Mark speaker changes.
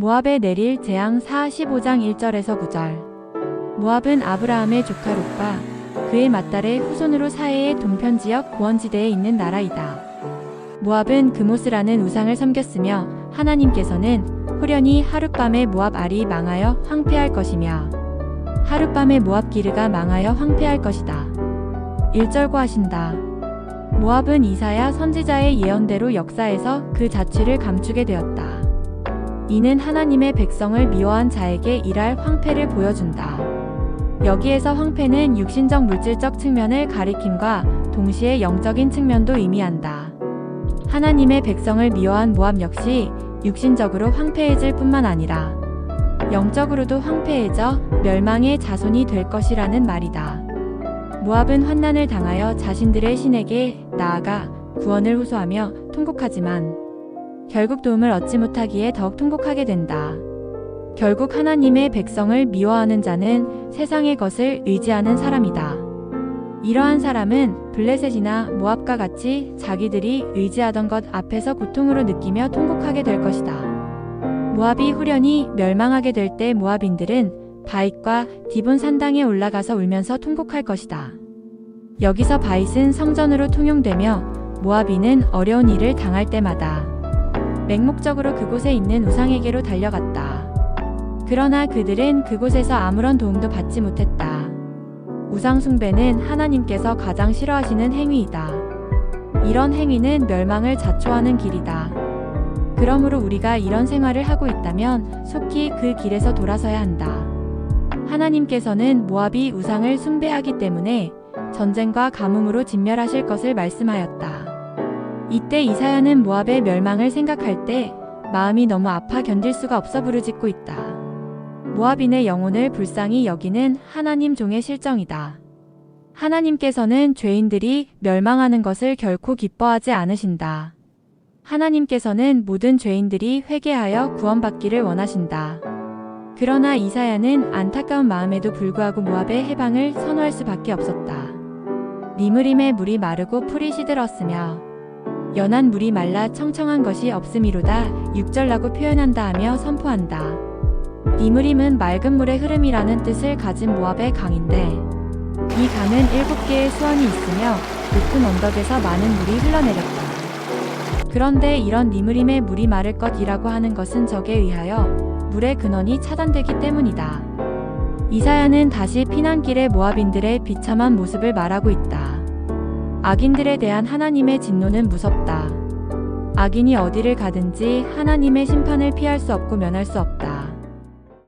Speaker 1: 모압에 내릴 재앙 45장 1절에서 9절. 모압은 아브라함의 조카 롯과 그의 맏딸의 후손으로 사해의 동편 지역 고원지대에 있는 나라이다. 모압은 그모스라는 우상을 섬겼으며 하나님께서는 후련히 하룻밤에 모압 알이 망하여 황폐할 것이며 하룻밤에 모압 기르가 망하여 황폐할 것이다. 1절과 하신다. 모압은 이사야 선지자의 예언대로 역사에서 그 자취를 감추게 되었다. 이는 하나님의 백성을 미워한 자에게 일할 황폐를 보여준다. 여기에서 황폐는 육신적 물질적 측면을 가리킴과 동시에 영적인 측면도 의미한다. 하나님의 백성을 미워한 모압 역시 육신적으로 황폐해질 뿐만 아니라 영적으로도 황폐해져 멸망의 자손이 될 것이라는 말이다. 모압은 환난을 당하여 자신들의 신에게 나아가 구원을 호소하며 통곡하지만 결국 도움을 얻지 못하기에 더욱 통곡하게 된다. 결국 하나님의 백성을 미워하는 자는 세상의 것을 의지하는 사람이다. 이러한 사람은 블레셋이나 모압과 같이 자기들이 의지하던 것 앞에서 고통으로 느끼며 통곡하게 될 것이다. 모압이 후련히 멸망하게 될 때 모압인들은 바잇과 디본 산당에 올라가서 울면서 통곡할 것이다. 여기서 바잇은 성전으로 통용되며 모압인은 어려운 일을 당할 때마다 맹목적으로 그곳에 있는 우상에게로 달려갔다. 그러나 그들은 그곳에서 아무런 도움도 받지 못했다. 우상숭배는 하나님께서 가장 싫어하시는 행위이다. 이런 행위는 멸망을 자초하는 길이다. 그러므로 우리가 이런 생활을 하고 있다면 속히 그 길에서 돌아서야 한다. 하나님께서는 모압이 우상을 숭배하기 때문에 전쟁과 가뭄으로 진멸하실 것을 말씀하였다. 이때 이사야는 모압의 멸망을 생각할 때 마음이 너무 아파 견딜 수가 없어 부르짖고 있다. 모압인의 영혼을 불쌍히 여기는 하나님 종의 실정이다. 하나님께서는 죄인들이 멸망하는 것을 결코 기뻐하지 않으신다. 하나님께서는 모든 죄인들이 회개하여 구원받기를 원하신다. 그러나 이사야는 안타까운 마음에도 불구하고 모압의 해방을 선호할 수밖에 없었다. 니무림의 물이 마르고 풀이 시들었으며 연한 물이 말라 청청한 것이 없음이로다 6절라고 표현한다 하며 선포한다. 니무림은 맑은 물의 흐름이라는 뜻을 가진 모압의 강인데 이 강은 일곱 개의 수원이 있으며 높은 언덕에서 많은 물이 흘러내렸다. 그런데 이런 니무림의 물이 마를 것이라고 하는 것은 적에 의하여 물의 근원이 차단되기 때문이다. 이사야는 다시 피난길의 모압인들의 비참한 모습을 말하고 있다. 악인들에 대한 하나님의 진노는 무섭다. 악인이 어디를 가든지 하나님의 심판을 피할 수 없고 면할 수 없다.